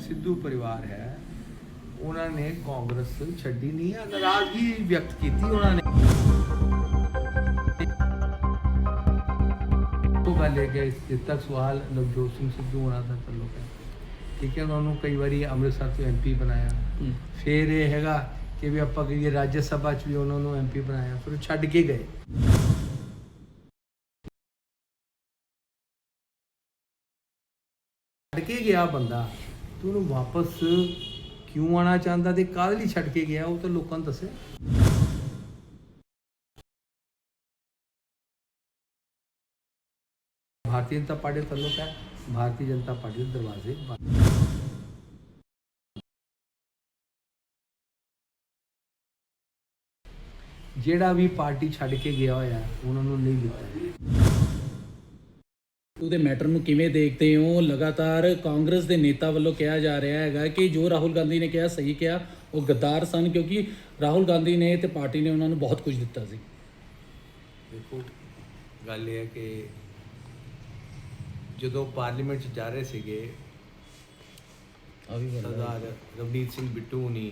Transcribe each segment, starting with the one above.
ਸਿੱਧੂ ਪਰਿਵਾਰ ਹੈ। ਉਹਨਾਂ ਨੇ ਕਾਂਗਰਸ ਛੱਡੀ ਨਹੀਂ ਹੈ ਨਾਰਾਜ਼ਗੀ ਵਿਅਕਤ ਕੀਤੀ ਉਹਨਾਂ ਨੇ। ਉਹ ਗੱਲ ਹੈ ਕਿ ਇਸ ਤੱਕ ਸਵਾਲ ਨਵਜੋਤ ਸਿੰਘ ਸਿੱਧੂ ਉਹਨਾਂ ਦਾ ਤਾਲੁਕ ਹੈ। ਠੀਕ ਹੈ ਉਹਨਾਂ ਨੂੰ ਕਈ ਵਾਰੀ ਅੰਮ੍ਰਿਤਸਰ ਤੋਂ ਐਮਪੀ ਬਣਾਇਆ। ਫਿਰ ਇਹ ਹੈਗਾ ਕਿ ਵੀ ਆਪਾਂ ਕਹੀਏ ਰਾਜ ਸਭਾ ਚ ਵੀ ਉਹਨਾਂ ਨੂੰ ਐਮਪੀ ਬਣਾਇਆ ਫਿਰ ਛੱਡ ਕੇ ਗਏ। ਛੱਡ ਕੇ ਗਿਆ ਬੰਦਾ। ਤੇ ਉਹਨੂੰ ਵਾਪਸ ਕਿਉਂ ਆਣਾ ਚਾਹੁੰਦਾ? ਤੇ ਕਾਹਦੇ ਲਈ ਛੱਡ ਕੇ ਗਿਆ? ਉਹ ਤਾਂ ਲੋਕਾਂ ਨੂੰ ਦੱਸੇ। ਭਾਰਤੀ ਜਨਤਾ ਪਾਰਟੀ ਦਾ ਤਾਲੁਕ ਹੈ ਭਾਰਤੀ ਜਨਤਾ ਪਾਰਟੀ ਦੇ ਦਰਵਾਜ਼ੇ ਬੰਦ। ਜਿਹੜਾ ਵੀ ਪਾਰਟੀ ਛੱਡ ਕੇ ਗਿਆ ਹੋਇਆ, ਉਹਨਾਂ ਨੂੰ ਨਹੀਂ ਲਿੱਤਾ ਉਹਦੇ ਮੈਟਰ ਨੂੰ ਕਿਵੇਂ ਦੇਖਦੇ ਹੋ? ਲਗਾਤਾਰ ਕਾਂਗਰਸ ਦੇ ਨੇਤਾ ਵੱਲੋਂ ਕਿਹਾ ਜਾ ਰਿਹਾ ਹੈਗਾ ਕਿ ਜੋ ਰਾਹੁਲ ਗਾਂਧੀ ਨੇ ਕਿਹਾ ਸਹੀ ਕਿਹਾ ਉਹ ਗੱਦਾਰ ਸਨ ਕਿਉਂਕਿ ਰਾਹੁਲ ਗਾਂਧੀ ਨੇ ਤੇ ਪਾਰਟੀ ਨੇ ਉਹਨਾਂ ਨੂੰ ਬਹੁਤ ਕੁਝ ਦਿੱਤਾ ਸੀ। ਦੇਖੋ ਗੱਲ ਇਹ ਹੈ ਕਿ ਜਦੋਂ ਪਾਰਲੀਮੈਂਟ 'ਚ ਜਾ ਰਹੇ ਸੀਗੇ ਹੈ। ਸਰਦਾਰ ਰਵਨੀਤ ਸਿੰਘ ਬਿੱਟੂ ਨੇ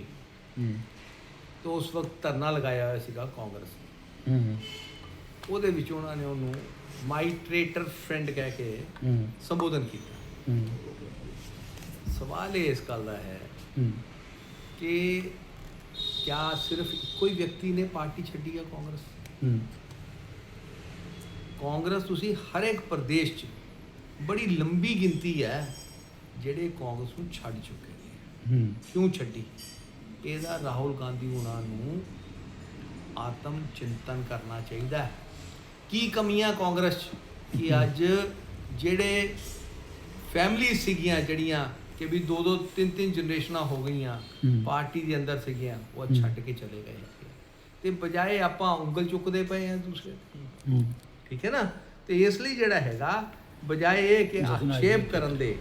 ਤਾਂ ਉਸ ਵਕਤ ਧਰਨਾ ਲਗਾਇਆ ਹੋਇਆ ਸੀਗਾ ਕਾਂਗਰਸ ਨੇ। ਉਹਦੇ ਵਿੱਚ ਉਹਨਾਂ ਨੇ ਉਹਨੂੰ ਮਾਈ ਟ੍ਰੇਟਰ ਫਰੈਂਡ ਕਹਿ ਕੇ ਸੰਬੋਧਨ ਕੀਤਾ। ਸਵਾਲ ਇਹ ਇਸ ਗੱਲ ਦਾ ਹੈ ਕਿ ਕਿਆ ਸਿਰਫ ਇੱਕੋ ਹੀ ਵਿਅਕਤੀ ਨੇ ਪਾਰਟੀ ਛੱਡੀ ਹੈ ਕਾਂਗਰਸ? ਕਾਂਗਰਸ ਤੁਸੀਂ ਹਰ ਇੱਕ ਪ੍ਰਦੇਸ਼ 'ਚ ਬੜੀ ਲੰਬੀ ਗਿਣਤੀ ਹੈ ਜਿਹੜੇ ਕਾਂਗਰਸ ਨੂੰ ਛੱਡ ਚੁੱਕੇ ਨੇ। ਕਿਉਂ ਛੱਡੀ? ਇਹਦਾ ਰਾਹੁਲ ਗਾਂਧੀ ਉਹਨਾਂ ਨੂੰ ਆਤਮ ਚਿੰਤਨ ਕਰਨਾ ਚਾਹੀਦਾ ਹੈ। ਕੀ ਕਮੀਆਂ ਕਾਂਗਰਸ 'ਚ? ਕਿ ਅੱਜ ਜਿਹੜੇ ਫੈਮਿਲੀ ਸੀਗੀਆਂ ਜਿਹੜੀਆਂ ਕਿ ਵੀ ਦੋ ਦੋ ਤਿੰਨ ਤਿੰਨ ਜਨਰੇਸ਼ਨਾਂ ਹੋ ਗਈਆਂ। ਪਾਰਟੀ ਦੇ ਅੰਦਰ ਸੀਗੀਆਂ ਉਹ। ਛੱਡ ਕੇ ਚਲੇ ਗਏ ਤੇ ਬਜਾਏ ਆਪਾਂ ਉਂਗਲ ਚੁੱਕਦੇ ਪਏ ਆ ਦੂਸਰੇ ਠੀਕ ਹੈ ਨਾ? ਤੇ ਇਸ ਲਈ ਜਿਹੜਾ ਹੈਗਾ ਬਜਾਏ ਇਹ ਕਿ ਆਖੇਪ ਕਰਨ ਦੇ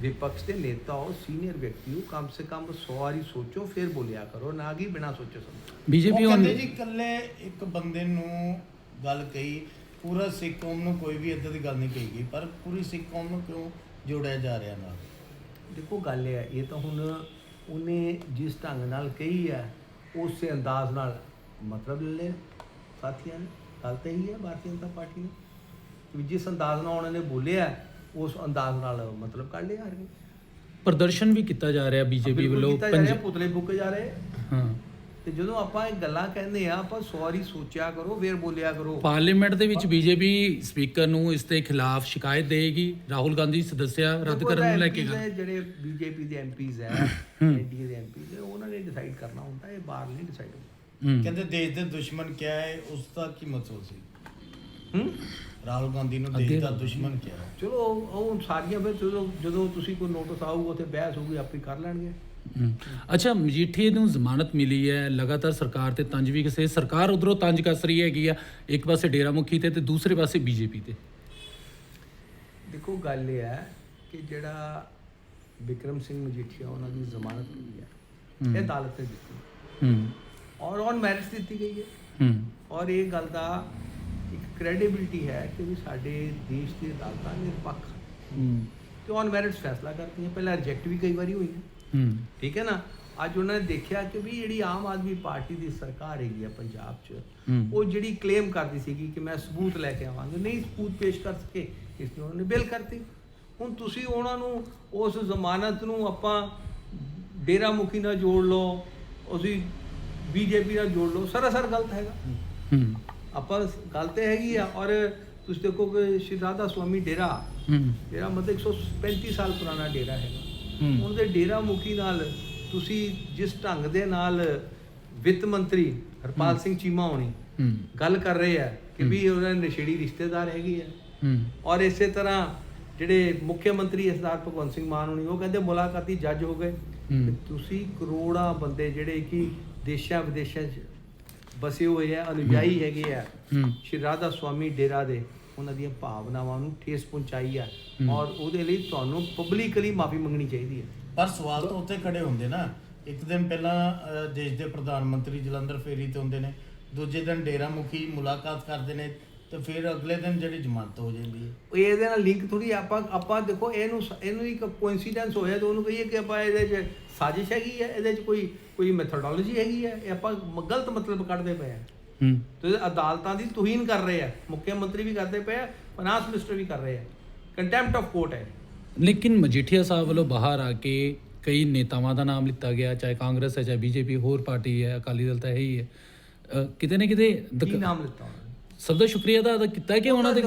ਵਿਪਕਸ਼ ਦੇ ਨੇਤਾ ਹੋ ਸੀਨੀਅਰ ਵਿਅਕਤੀ ਹੋ ਕਮ ਸੇ ਕਮ 100 ਵਾਰੀ ਸੋਚੋ ਫਿਰ ਬੋਲਿਆ ਕਰੋ ਨਾ ਕਿ ਬਿਨਾ ਸੋਚੇ ਸਮਝੇ। ਬੀਜੇਪੀ ਉਹ ਕਹਿੰਦੇ ਜੀ ਇਕੱਲੇ ਇੱਕ ਬੰਦੇ ਨੂੰ ਗੱਲ ਕਹੀ ਪੂਰਾ ਸਿੱਖ ਕੌਮ ਨੂੰ ਕੋਈ ਵੀ ਇਦਾਂ ਦੀ ਗੱਲ ਨਹੀਂ ਕਹੀ ਗਈ ਪਰ ਪੂਰੀ ਸਿੱਖ ਕੌਮ ਨੂੰ ਕਿਉਂ ਜੋੜਿਆ ਜਾ ਰਿਹਾ ਨਾਲ? ਦੇਖੋ ਗੱਲ ਇਹ ਹੈ ਇਹ ਤਾਂ ਹੁਣ ਉਹਨੇ ਜਿਸ ਢੰਗ ਨਾਲ ਕਹੀ ਹੈ ਉਸੇ ਅੰਦਾਜ਼ ਨਾਲ ਮਤਲਬ ਲੈ ਲਿਆ। ਸਾਥੀਆਂ ਨੇ ਗੱਲ ਤਾਂ ਇਹੀ ਹੈ ਭਾਰਤੀ ਜਨਤਾ ਪਾਰਟੀ ਨੇ। ਵੀ ਜਿਸ ਅੰਦਾਜ਼ ਨਾਲ ਉਹਨਾਂ ਨੇ ਬੋਲਿਆ ਉਸ ਅੰਦਾਜ਼ ਨਾਲ ਮਤਲਬ ਕੱਢ ਲਿਆ ਹਰ ਪ੍ਰਦਰਸ਼ਨ ਵੀ ਕੀਤਾ ਜਾ ਰਿਹਾ ਬੀਜੇਪੀ ਵੱਲੋਂ ਪੰਜ ਪੰਜ ਪੁਤਲੇ ਬੁੱਕੇ ਜਾ ਰਹੇ। ਹਾਂ। ਤੇ ਜਦੋਂ ਆਪਾਂ ਇਹ ਗੱਲਾਂ ਕਹਿੰਦੇ ਆ ਆਪਾਂ ਸੌਰੀ ਸੋਚਿਆ ਕਰੋ ਫੇਰ ਬੋਲਿਆ ਕਰੋ। ਪਾਰਲੀਮੈਂਟ ਦੇ ਵਿੱਚ ਬੀਜੇਪੀ ਸਪੀਕਰ ਨੂੰ ਇਸ ਦੇ ਖਿਲਾਫ ਸ਼ਿਕਾਇਤ ਦੇਗੀ ਰਾਹੁਲ ਗਾਂਧੀ ਸਦੱਸਿਆ ਰੱਦ ਕਰਨ ਨੂੰ ਲੈ ਕੇ ਗੱਲ। ਜਿਹੜੇ ਬੀਜੇਪੀ ਦੇ ਐਮਪੀਜ਼ ਹੈ। ਐਨਡੀਏ ਦੇ ਐਮਪੀਜ਼ ਉਹਨਾਂ ਨੇ ਡਿਸਾਈਡ ਕਰਨਾ ਹੁੰਦਾ ਇਹ ਬਾਹਰ ਨਹੀਂ ਡਿਸਾਈਡ ਹੁੰਦਾ। ਕਹਿੰਦੇ ਦੇਸ਼ ਦੇ ਦੁਸ਼ਮਣ ਕਿਹਾ ਹੈ ਉਸ ਦਾ ਕੀ ਮਤਲਬ ਸੀ? ਹੂੰ? ਰਾਹੁਲ ਗਾਂਧੀ ਨੂੰ ਦੇਸ਼ ਦਾ ਦੁਸ਼ਮਣ ਕਿਹਾ। ਚਲੋ ਉਹ ਸਾਰੀਆਂ ਫਿਰ ਜਦੋਂ ਜਦੋਂ ਤੁਸੀਂ ਕੋਈ ਨੋਟਿਸ ਆਊਗਾ ਉੱਥੇ ਬਹਿਸ ਹੋਊਗੀ ਆਪੇ ਕਰ ਲੈਣਗੇ। ਅੱਛਾ ਮਜੀਠੀਏ ਨੂੰ ਜ਼ਮਾਨਤ ਮਿਲੀ ਹੈ ਲਗਾਤਾਰ ਸਰਕਾਰ ਤੇ ਤੰਜ ਵੀ ਕਿਸੇ ਸਰਕਾਰ ਉਧਰੋਂ ਤੰਜ ਕੱਸ ਰਹੀ ਹੈਗੀ ਆ ਇੱਕ ਪਾਸੇ ਡੇਰਾ ਮੁਖੀ ਤੇ ਤੇ ਦੂਸਰੇ ਪਾਸੇ ਬੀਜੇਪੀ ਤੇ। ਦੇਖੋ ਗੱਲ ਇਹ ਹੈ ਕਿ ਜਿਹੜਾ ਵਿਕਰਮ ਸਿੰਘ ਮਜੀਠੀਆ ਉਹਨਾਂ ਦੀ ਜ਼ਮਾਨਤ ਹੋਈ ਹੈ। ਇਹ ਅਦਾਲਤ ਨੇ ਦਿੱਤੀ। ਹੂੰ। ਔਰ ਔਨ ਮੈਰਿਟ ਦਿੱਤੀ ਗਈ ਹੈ। ਹੂੰ। ਔਰ ਇਹ ਗੱਲ ਦਾ ਇੱਕ ਕ੍ਰੈਡੀਬਿਲਿਟੀ ਹੈ ਕਿ ਵੀ ਸਾਡੇ ਦੇਸ਼ ਦੀ ਅਦਾਲਤਾਂ ਨਿਰਪੱਖ ਹੂੰ। ਤੇ ਔਨ ਮੈਰਿਟਸ ਫੈਸਲਾ ਕਰਦੀਆਂ। ਪਹਿਲਾਂ ਰਿਜੈਕਟ ਵੀ ਕਈ ਵਾਰੀ ਹੋਈ ਹੈ ਹੂੰ। ਠੀਕ ਹੈ ਨਾ? ਅੱਜ ਉਹਨਾਂ ਨੇ ਦੇਖਿਆ ਕਿ ਵੀ ਜਿਹੜੀ ਆਮ ਆਦਮੀ ਪਾਰਟੀ ਦੀ ਸਰਕਾਰ ਹੈਗੀ ਆ ਪੰਜਾਬ 'ਚ। ਉਹ ਜਿਹੜੀ ਕਲੇਮ ਕਰਦੀ ਸੀਗੀ ਕਿ ਮੈਂ ਸਬੂਤ ਲੈ ਕੇ ਆਵਾਂਗਾ ਨਹੀਂ ਸਬੂਤ ਪੇਸ਼ ਕਰ ਸਕੇ ਇਸ ਲਈ ਉਹਨਾਂ ਨੇ ਬਿਲ ਕਰਤੀ। ਹੁਣ ਤੁਸੀਂ ਉਹਨਾਂ ਨੂੰ ਉਸ ਜ਼ਮਾਨਤ ਨੂੰ ਆਪਾਂ ਡੇਰਾ ਮੁਖੀ ਨਾਲ ਜੋੜ ਲਓ ਅਸੀਂ ਬੀਜੇਪੀ ਨਾਲ ਜੋੜ ਲਓ ਸਰਾਸਰ ਗਲਤ ਹੈਗਾ। ਆਪਾਂ ਗੱਲ ਤੇ ਹੈਗੀ ਆ ਔਰ ਤੁਸੀਂ ਦੇਖੋ ਕਿ ਸ਼੍ਰੀ ਰਾਧਾ ਸੁਆਮੀ ਡੇਰਾ ਡੇਰਾ ਮਤਲਬ 135 ਸਾਲ ਪੁਰਾਣਾ ਡੇਰਾ ਹੈਗਾ। ਹੂੰ। ਉਹਦੇ ਡੇਰਾ ਮੁਖੀ ਨਾਲ ਤੁਸੀਂ ਜਿਸ ਢੰਗ ਦੇ ਨਾਲ ਵਿੱਤ ਮੰਤਰੀ ਹਰਪਾਲ ਸਿੰਘ ਚੀਮਾ ਹੋਣੀ ਹੂੰ। ਗੱਲ ਕਰ ਰਹੇ ਆ ਕਿ ਵੀ ਉਹਨਾਂ ਦੇ ਨਸ਼ੇੜੀ ਰਿਸ਼ਤੇਦਾਰ ਹੈਗੇ ਆ। ਹੂੰ। ਔਰ ਇਸੇ ਤਰ੍ਹਾਂ ਜਿਹੜੇ ਮੁੱਖ ਮੰਤਰੀ ਸਰਦਾਰ ਭਗਵੰਤ ਸਿੰਘ ਮਾਨ ਹੋਣੀ ਉਹ ਕਹਿੰਦੇ ਮੁਲਾਕਾਤੀ ਜੱਜ ਹੋ ਗਏ। ਹੂੰ। ਤੇ ਤੁਸੀਂ ਕਰੋੜਾਂ ਬੰਦੇ ਜਿਹੜੇ ਕਿ ਦੇਸ਼ਾਂ ਵਿਦੇਸ਼ਾਂ 'ਚ ਬਸੇ ਹੋਏ ਆ ਅਨੁਯਾਈ ਹੈਗੇ ਆ ਹੂੰ। ਸ਼੍ਰੀ ਰਾਧਾ ਸੁਆਮੀ ਡੇਰਾ ਦੇ। ਉਹਨਾਂ ਦੀਆਂ ਭਾਵਨਾਵਾਂ ਨੂੰ ਠੇਸ ਪਹੁੰਚਾਈ ਆ। ਹੂੰ। ਔਰ ਉਹਦੇ ਲਈ ਤੁਹਾਨੂੰ ਪਬਲਿਕਲੀ ਮਾਫੀ ਮੰਗਣੀ ਚਾਹੀਦੀ ਹੈ ਪਰ ਸਵਾਲ ਤਾਂ ਉੱਥੇ ਖੜੇ ਹੁੰਦੇ ਨਾ। ਇੱਕ ਦਿਨ ਪਹਿਲਾਂ ਅਹ, ਦੇਸ਼ ਦੇ ਪ੍ਰਧਾਨ ਮੰਤਰੀ ਜਲੰਧਰ ਫੇਰੀ ਤੇ ਹੁੰਦੇ ਨੇ। ਦੂਜੇ ਦਿਨ ਡੇਰਾ ਮੁਖੀ ਮੁਲਾਕਾਤ ਕਰਦੇ ਨੇ। ਤੇ ਫਿਰ ਅਗਲੇ ਦਿਨ ਜਿਹੜੀ ਜ਼ਮਾਨਤ ਹੋ ਜਾਂਦੀ ਹੈ। ਉਹ ਇਹਦੇ ਨਾਲ ਲਿੰਕ ਥੋੜੀ ਆਪਾਂ ਆਪਾਂ ਦੇਖੋ ਇਹਨੂੰ ਸ- ਇਹਨੂੰ ਇੱਕ ਕੋਇਨਸੀਡੈਂਸ ਹੋਇਆ ਤੇ ਉਹਨੂੰ ਕਹੀਏ ਕਿ ਆਪਾਂ ਇਹਦੇ 'ਚ ਸਾਜ਼ਿਸ਼ ਹੈਗੀ ਹੈ ਇਹਦੇ 'ਚ ਕੋਈ ਕੋਈ ਮੈਥੋਡੋਲੋਜੀ ਹੈਗੀ ਹੈ ਇਹ ਆਪਾਂ ਮ- ਗਲਤ ਮਤਲਬ ਕੱਢਦੇ ਪਏ ਆ। ਹੂੰ ਤੇ ਅਦਾਲਤਾਂ ਦੀ ਤੋਹੀਨ ਕਰ ਰਹੇ ਆ। ਮੁੱਖ ਮੰਤਰੀ ਵੀ ਕਰਦੇ ਪਏ ਆ ਫਾਈਨਾਂਸ ਮਿਨਿਸਟਰ ਵੀ ਕਰ ਰਹੇ ਆ। ਕੰਟੈਂਪਟ ਆਫ ਕੋਰਟ ਹੈ। ਲੇਕਿਨ ਮਜੀਠੀਆ ਸਾਹਿਬ ਵੱਲੋਂ ਬਾਹਰ ਆ ਕੇ ਕਈ ਨੇਤਾਵਾਂ ਦਾ ਨਾਮ ਲਿੱਤਾ ਗਿਆ ਚਾਹੇ ਕਾਂਗਰਸ ਹੈ ਚਾਹੇ ਬੀਜੇਪੀ ਹੋਰ ਪਾਰਟੀ ਹੈ ਅਕਾਲੀ ਦਲ ਤਾਂ ਹੈ ਹੀ ਹੈ। ਕਿਤੇ ਨਾ ਕਿਤੇ ਕੀ ਨਾਮ ਲਿੱਤਾ ਸਭ ਦਾ ਸ਼ੁਕਰੀਆ ਦਾ ਕੀਤਾ ਕਿ ਉਹਨਾਂ ਦੇ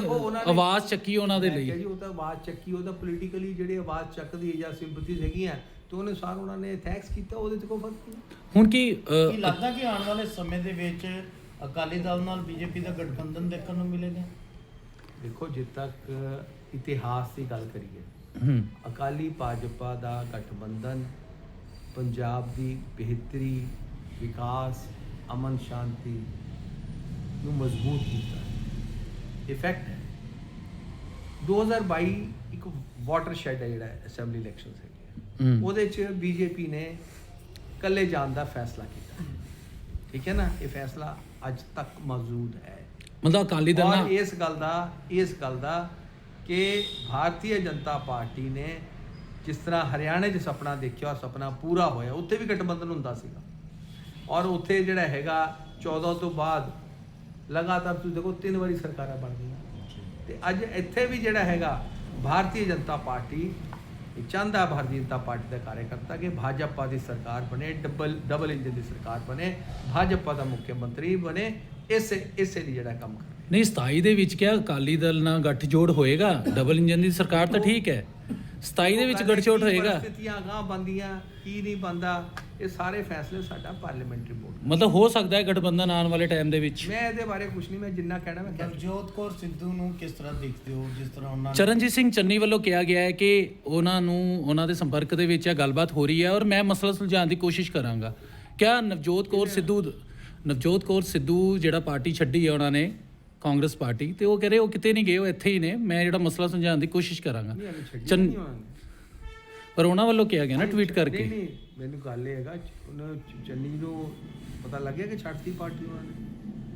ਆਵਾਜ਼ ਚੱਕੀ ਉਹਨਾਂ ਦੇ ਲਈ। ਜੀ ਉਹ ਤਾਂ ਆਵਾਜ਼ ਚੱਕੀ ਉਹ ਤਾਂ ਪੋਲੀਟੀਕਲੀ ਜਿਹੜੇ ਆਵਾਜ਼ ਚੱਕਦੀ ਹੈ ਜਾਂ ਸਿੰਪਥੀਜ਼ ਹੈਗੀਆਂ ਤੇ ਉਹਨੇ ਸਾਰ ਉਹਨਾਂ ਨੇ ਥੈਂਕਸ ਕੀਤਾ ਉਹਦੇ 'ਚ ਕੋਈ ਫ਼ਰਕ ਨਹੀਂ। ਹੁਣ ਕੀ ਲੱਗਦਾ ਕਿ ਆਉਣ ਵਾਲੇ ਸਮੇਂ ਦੇ ਵਿੱਚ ਅਕਾਲੀ ਦਲ ਨਾਲ ਬੀਜੇਪੀ ਦਾ ਗਠਬੰਧਨ ਦੇਖਣ ਨੂੰ ਮਿਲੇਗਾ ਦੇਖੋ ਜਿੱਦ ਤੱਕ ਇਤਿਹਾਸ ਦੀ ਗੱਲ ਕਰੀਏ ਅਕਾਲੀ ਭਾਜਪਾ ਦਾ ਗਠਬੰਧਨ ਪੰਜਾਬ ਦੀ ਬਿਹਤਰੀ ਵਿਕਾਸ ਅਮਨ ਸ਼ਾਂਤੀ ਨੂੰ ਮਜ਼ਬੂਤ ਕੀਤਾ ਹੈ। ਇਫੈਕਟ ਹੈ 2022 ਇੱਕ ਵਾਟਰ ਸ਼ੈਡ ਹੈ ਜਿਹੜਾ ਅਸੈਂਬਲੀ ਇਲੈਕਸ਼ਨਸ ਹੈਗੇ ਹੂੰ। ਉਹਦੇ ਚ ਬੀਜੇਪੀ ਨੇ ਇਕੱਲੇ ਜਾਣ ਦਾ ਫੈਸਲਾ ਕੀਤਾ। ਠੀਕ ਹੈ ਨਾ? ਇਹ ਫੈਸਲਾ ਅੱਜ ਤੱਕ ਮੌਜੂਦ ਹੈ। ਮਤਲਬ ਅਕਾਲੀ ਦਲ ਔਰ ਨਾਲ ਇਸ ਗੱਲ ਦਾ ਇਸ ਗੱਲ ਦਾ ਕਿ ਭਾਰਤੀ ਜਨਤਾ ਪਾਰਟੀ ਨੇ ਜਿਸ ਤਰ੍ਹਾਂ ਹਰਿਆਣੇ 'ਚ ਸੁਪਨਾ ਦੇਖਿਆ ਉਹ ਸੁਪਨਾ ਪੂਰਾ ਹੋਇਆ। ਉੱਥੇ ਵੀ ਗਠਬੰਧਨ ਹੁੰਦਾ ਸੀਗਾ। ਔਰ ਉੱਥੇ ਜਿਹੜਾ ਹੈਗਾ 14 ਤੋਂ ਬਾਅਦ ਲਗਾਤਾਰ ਤੁਸੀਂ ਦੇਖੋ ਤਿੰਨ ਵਾਰੀ ਸਰਕਾਰਾਂ ਬਣ ਗਈਆਂ ਤੇ ਅੱਜ ਇੱਥੇ ਵੀ ਜਿਹੜਾ ਹੈਗਾ ਭਾਰਤੀ ਜਨਤਾ ਪਾਰਟੀ ਹੈ ਭਾਰਤੀ ਜਨਤਾ ਪਾਰਟੀ ਦਾ ਕਾਰਜਕਰਤਾ ਕਿ ਭਾਜਪਾ ਦੀ ਸਰਕਾਰ ਬਣੇ ਡਬਲ ਡਬਲ ਇੰਜਨ ਦੀ ਸਰਕਾਰ ਬਣੇ ਭਾਜਪਾ ਦਾ ਮੁੱਖ ਮੰਤਰੀ ਬਣੇ ਇਸੇ ਇਸੇ ਲਈ ਜਿਹੜਾ ਕੰਮ ਕਰ ਨਹੀਂ 27 ਦੇ ਵਿੱਚ ਕਿਹਾ ਅਕਾਲੀ ਦਲ ਨਾਲ ਗੱਠਜੋੜ ਹੋਏਗਾ? ਡਬਲ ਇੰਜਨ ਦੀ ਸਰਕਾਰ ਤਾਂ ਠੀਕ ਹੈ। 27 ਦੇ ਵਿੱਚ ਗੱਠਜੋੜ ਹੋਏਗਾ? ਪਰਿਸਥਿਤੀਆਂ ਗਾਂ ਬੰਦੀਆਂ ਕੀ ਨਹੀਂ ਬੰਦਾ ਇਹ ਸਾਰੇ ਫੈਸਲੇ ਸਾਡਾ ਪਾਰਲੀਮੈਂਟਰੀ ਬੋਰਡ ਮਤਲਬ ਹੋ ਸਕਦਾ ਹੈ ਗਠਬੰਧਨ ਆਉਣ ਵਾਲੇ ਟਾਈਮ ਦੇ ਵਿੱਚ। ਮੈਂ ਇਹਦੇ ਬਾਰੇ ਕੁਝ ਨਹੀਂ ਮੈਂ ਜਿੰਨਾ ਕਹਿਣਾ ਮੈਂ ਕਹਿ ਨਵਜੋਤ ਕੌਰ ਸਿੱਧੂ ਨੂੰ ਕਿਸ ਤਰ੍ਹਾਂ ਦੇਖਦੇ ਹੋ ਜਿਸ ਤਰ੍ਹਾਂ ਉਹਨਾਂ ਨੇ ਚਰਨਜੀਤ ਸਿੰਘ ਚੰਨੀ ਵੱਲੋਂ ਕਿਹਾ ਗਿਆ ਹੈ ਕਿ ਉਹਨਾਂ ਨੂੰ ਉਹਨਾਂ ਦੇ ਸੰਪਰਕ ਦੇ ਵਿੱਚ ਇਹ ਗੱਲਬਾਤ ਹੋ ਰਹੀ ਹੈ ਔਰ ਮੈਂ ਮਸਲਾ ਸੁਲਝਾਉਣ ਦੀ ਕੋਸ਼ਿਸ਼ ਕਰਾਂਗਾ। ਕਿਆ ਨਵਜੋਤ ਕੌਰ ਸਿੱਧੂ ਨਵਜੋਤ ਕੌਰ ਸਿੱਧੂ ਜਿਹੜਾ ਪਾਰਟੀ ਛੱਡੀ ਹੈ ਉਹਨਾਂ ਨੇ ਕਾਂਗਰਸ ਪਾਰਟੀ ਤੇ ਉਹ ਕਹ ਰਹੇ ਉਹ ਕਿਤੇ ਨਹੀਂ ਗਏ ਉਹ ਇੱਥੇ ਹੀ ਨੇ। ਮੈਂ ਜਿਹੜਾ ਮਸਲਾ ਸੁਲਝਾਉਣ ਦੀ ਕੋਸ਼ਿਸ਼ ਕਰਾਂਗਾ। ਚੰਨ-। ਪਰ ਉਹਨਾਂ ਵੱਲੋਂ ਕਿਹਾ ਗਿਆ ਨਾ ਟਵੀਟ ਨਹੀਂ ਕਰਕੇ। ਨਹੀਂ ਮੈਨੂੰ ਗੱਲ ਇਹ ਹੈਗਾ ਉਹਨਾਂ ਚੰਨੀ ਨੂੰ ਪਤਾ ਲੱਗਿਆ ਕਿ ਛੱਡਤੀ ਪਾਰਟੀ ਉਹਨਾਂ ਨੇ?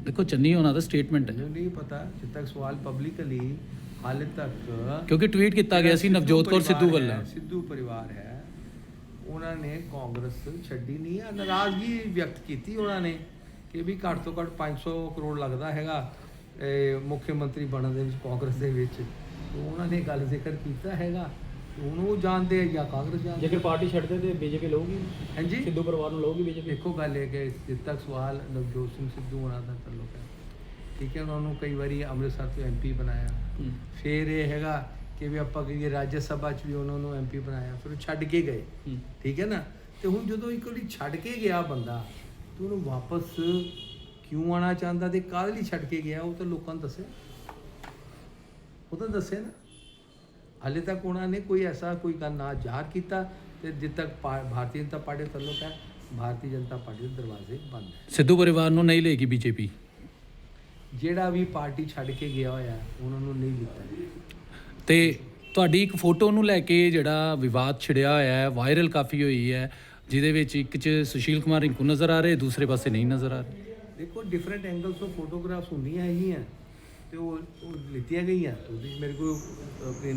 ਦੇਖੋ ਚੰਨੀ ਉਹਨਾਂ ਦਾ ਸਟੇਟਮੈਂਟ ਹੈ। ਮੈਨੂੰ ਨਹੀਂ ਪਤਾ ਜਦ ਤੱਕ ਸਵਾਲ ਪਬਲਿਕਲੀ ਹਾਲੇ ਤੱਕ ਕਿਉਂਕਿ ਟਵੀਟ ਕੀਤਾ ਗਿਆ ਸੀ ਜਿਹੜਾ ਨਵਜੋਤ ਕੌਰ ਪਰਿਵਾਰ ਸਿੱਧੂ ਹੈ, ਵੱਲੋਂ ਸਿੱਧੂ ਪਰਿਵਾਰ ਹੈ। ਉਹਨਾਂ ਨੇ ਕਾਂਗਰਸ ਛੱਡੀ ਨਹੀਂ ਹੈ ਨਾਰਾਜ਼ਗੀ ਵਿਅਕਤ ਕੀਤੀ ਉਹਨਾਂ ਨੇ ਕਿ ਵੀ ਘੱਟ ਤੋਂ ਘੱਟ 500 ਕਰੋੜ ਲੱਗਦਾ ਹੈਗਾ ਇਹ ਮੁੱਖ ਮੰਤਰੀ ਬਣਨ ਦੇ ਵਿੱਚ ਕਾਂਗਰਸ ਦੇ ਵਿੱਚ। ਤੇ ਉਹਨਾਂ ਨੇ ਗੱਲ ਜ਼ਿਕਰ ਕੀਤਾ ਹੈਗਾ। ਹੁਣ ਉਹ ਜਾਣਦੇ ਆ ਜਾਂ ਕਾਂਗਰਸ ਜਾਣਦੇ ਜੇਕਰ ਪਾਰਟੀ ਛੱਡਦੇ ਤੇ ਬੀਜੇਪੀ ਲਊਗੀ? ਹਾਂਜੀ? ਸਿੱਧੂ ਪਰਿਵਾਰ ਨੂੰ ਲਊਗੀ ਬੀਜੇਪੀ? ਦੇਖੋ ਗੱਲ ਇਹ ਕਿ ਜਿੱਦ ਤੱਕ ਸਵਾਲ ਨਵਜੋਤ ਸਿੰਘ ਸਿੱਧੂ ਹੋਣਾ ਦਾ ਤਾਲੁਕ ਹੈ ਠੀਕ ਹੈ ਉਹਨਾਂ ਨੂੰ ਕਈ ਵਾਰੀ ਅੰਮ੍ਰਿਤਸਰ ਤੋਂ ਐਮਪੀ ਬਣਾਇਆ। ਫਿਰ ਇਹ ਹੈਗਾ ਕਿ ਵੀ ਆਪਾਂ ਕਹੀਏ ਰਾਜ ਸਭਾ 'ਚ ਵੀ ਉਹਨਾਂ ਨੂੰ ਐਮਪੀ ਬਣਾਇਆ ਫਿਰ ਛੱਡ ਕੇ ਗਏ। ਠੀਕ ਹੈ ਨਾ? ਤੇ ਹੁਣ ਜਦੋਂ ਇੱਕ ਵਾਰੀ ਛੱਡ ਕੇ ਗਿਆ ਬੰਦਾ ਤੇ ਉਹਨੂੰ ਵਾਪਸ ਕਿਉਂ ਆਣਾ ਚਾਹੁੰਦਾ ਤੇ ਕਾਹਦੇ ਲਈ ਛੱਡ ਕੇ ਗਿਆ? ਉਹ ਤਾਂ ਲੋਕਾਂ ਨੂੰ ਦੱਸੇ। ਉਹ ਤਾਂ ਦੱਸੇ ਨਾ। ਹਾਲੇ ਤੱਕ ਉਹਨਾਂ ਨੇ ਕੋਈ ਐਸਾ ਕੋਈ ਗੱਲ ਨਾ ਜ਼ਾਹਰ ਕੀਤਾ ਤੇ ਜਿੱਦ ਤੱਕ ਭਾਰਤੀ ਜਨਤਾ ਪਾਰਟੀ ਦਾ ਤਾਲੁਕ ਹੈ ਭਾਰਤੀ ਜਨਤਾ ਪਾਰਟੀ ਦੇ ਦਰਵਾਜ਼ੇ ਬੰਦ ਹੈ। ਸਿੱਧੂ ਪਰਿਵਾਰ ਨੂੰ ਨਹੀਂ ਲੇਗੀ ਬੀਜੇਪੀ? ਜਿਹੜਾ ਵੀ ਪਾਰਟੀ ਛੱਡ ਕੇ ਗਿਆ ਹੋਇਆ ਉਹਨਾਂ ਨੂੰ ਨਹੀਂ ਲਿੱਤਾ। ਤੇ ਤੁਹਾਡੀ ਇੱਕ ਫੋਟੋ ਨੂੰ ਲੈ ਕੇ ਜਿਹੜਾ ਵਿਵਾਦ ਛਿੜਿਆ ਹੋਇਆ ਹੈ ਵਾਇਰਲ ਕਾਫੀ ਹੋਈ ਹੈ ਜਿਹਦੇ ਵਿੱਚ ਇੱਕ 'ਚ ਸੁਸ਼ੀਲ ਕੁਮਾਰ ਰਿੰਕੂ ਨਜ਼ਰ ਆ ਰਹੇ ਦੂਸਰੇ ਪਾਸੇ ਨਹੀਂ ਨਜ਼ਰ ਆ ਰਹੇ। ਦੇਖੋ ਡਿਫਰੈਂਟ ਐਂਗਲਸ ਤੋਂ ਫੋਟੋਗ੍ਰਾਫਸ ਹੁੰਦੀਆਂ ਹੈਗੀਆਂ। ਤੇ ਉਹ ਉਹ ਲਿੱਤੀਆਂ ਗਈਆਂ। ਤੁਸੀਂ ਮੇਰੇ ਕੋਲ ਆਪਣੀ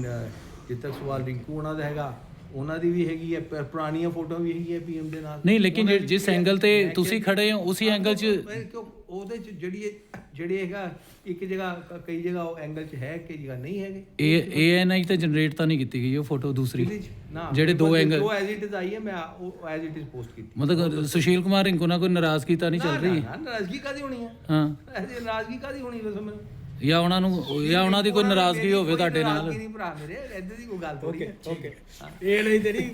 ਜਿੱਦ ਸਵਾਲ ਰਿੰਕੂ ਉਹਨਾਂ ਦਾ ਹੈਗਾ ਉਹਨਾਂ ਦੀ ਵੀ ਹੈਗੀ ਹੈ ਪਰ ਪੁਰਾਣੀਆਂ ਫੋਟੋਆਂ ਵੀ ਹੈਗੀਆਂ ਪੀਐਮ ਦੇ ਨਾਲ। ਨਹੀਂ ਲੇਕਿਨ ਉਹਨਾਂ ਜੇ- ਦੀ ਜਿਸ ਹੈ? ਐਂਗਲ ਤੇ ਮੈਂ ਤੁਸੀਂ ਖੜੇ ਹੋ ਉਸੇ ਐਂਗਲ 'ਚ ਮੈਂ ਕਿਉਂ ਉਹਦੇ ਚ ਜਿਹੜੀ ਇਹ- ਜਿਹੜੀ ਹੈਗਾ ਇੱਕ ਜਗ੍ਹਾ ਕ- ਕਈ ਜਗ੍ਹਾ ਉਹ ਐਂਗਲ ਚ ਹੈ ਕਈ ਜਗ੍ਹਾ ਨਹੀਂ ਹੈਗੇ। ਇਹ ਏਐਨਆਈ ਤੇ ਜਨਰੇਟ ਤਾਂ ਨਹੀਂ ਕੀਤੀ ਗਈ ਉਹ ਫੋਟੋ ਦੂਸਰੀ। ਇਹਦੇ 'ਚ ਨਾ ਜਿਹੜੇ ਦੋ ਐਂਗਲ ਐਜ਼ ਇਟ ਇਜ਼ ਆਈ ਹੈ ਮੈਂ ਉਹ ਐਜ਼ ਇਟ ਇਜ਼ ਪੋਸਟ ਕੀਤੀ। ਮਤਲਬ ਸੁਸ਼ੀਲ ਕੁਮਾਰ ਰਿੰਕੂ ਨਾਲ ਕੋਈ ਨਾਰਾਜ਼ਗੀ ਤਾਂ ਨਹੀਂ ਚੱਲ ਰਹੀ? ਨਾ ਨਾਰਾਜ਼ਗੀ ਕਾਦੀ ਹੋਣੀ ਹੈ? ਹਾਂ। ਐਸੇ ਨਾਰਾਜ਼ਗੀ ਕਾਦੀ ਹੋਣੀ ਦੱਸੋ ਮੈਨੂੰ? ਜਾਂ ਉਹਨਾਂ ਨੂੰ ਜਾਂ ਉਹਨਾਂ ਦੀ ਕੋਈ ਨਾਰਾਜ਼ਗੀ ਹੋਵੇ ਤੁਹਾਡੇ ਨਾਲ। ਨਾਰਾਜ਼ਗੀ ਨਹੀਂ ਭਰਾ ਮੇਰੇ ਇੱਦਾਂ ਦੀ ਕੋਈ ਗੱਲ ਥੋੜੀ ਹੈ। ਓਕੇ ਇਹ ਨਹੀਂ ਤੇਰੀ